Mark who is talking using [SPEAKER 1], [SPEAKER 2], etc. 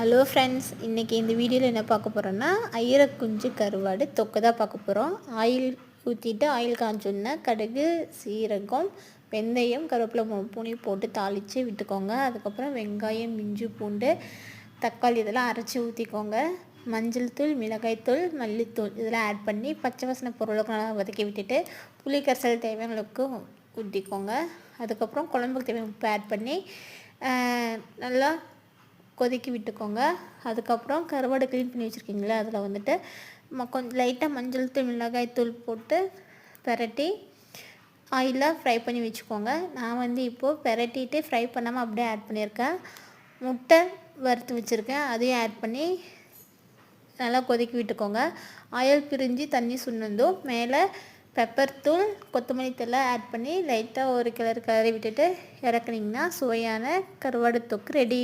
[SPEAKER 1] Hello friends இன்றைக்கி இந்த வீடியோவில் என்ன பார்க்க போகிறோன்னா ஐயரக்குஞ்சு கருவாடு தொக்கு தான் பார்க்க போகிறோம் ஆயில் ஊற்றிட்டு ஆயில் காஞ்சோன்னா கடுகு சீரகம் வெந்தயம் கருவேப்பிலை பூனி போட்டு தாளித்து விட்டுக்கோங்க. அதுக்கப்புறம் வெங்காயம் இஞ்சி பூண்டு தக்காளி இதெல்லாம் அரைச்சி ஊற்றிக்கோங்க மஞ்சள் தூள் மிளகாய்த்தூள் மல்லித்தூள் இதெல்லாம் ஆட் பண்ணி பச்சை வாசனை பொருளுக்கு நல்லா வதக்கி விட்டுட்டு புளி கரைசல் தேவையான அளவுக்கு ஊற்றிக்கோங்க அதுக்கப்புறம் குழம்புக்கு தேவையான உப்பு ஆட் பண்ணி நல்லா கொதிக்கி விட்டுக்கோங்க. அதுக்கப்புறம் கருவாடு க்ளீன் பண்ணி வச்சுருக்கீங்களே? அதில் வந்துட்டு கொஞ்சம் லைட்டாக மஞ்சள் தூள் மிளகாய் தூள் போட்டு பெரட்டி ஆயிலில் ஃப்ரை பண்ணி வச்சுக்கோங்க. நான் வந்து இப்போது பெரட்டிட்டு ஃப்ரை பண்ணாமல் அப்படியே ஆட் பண்ணியிருக்கேன். முட்டை வறுத்து வச்சுருக்கேன். அதையும் ஆட் பண்ணி நல்லா கொதிக்க விட்டுக்கோங்க. ஆயில் பிரிஞ்சு தண்ணி சுண்ணந்தும் மேலே பெப்பர் தூள் கொத்தமல்லி தூளை ஆட் பண்ணி லைட்டாக ஒரு கிளறு கிளறி விட்டுட்டு இறக்குனிங்கன்னா சுவையான கருவாடு தொக்கு ரெடி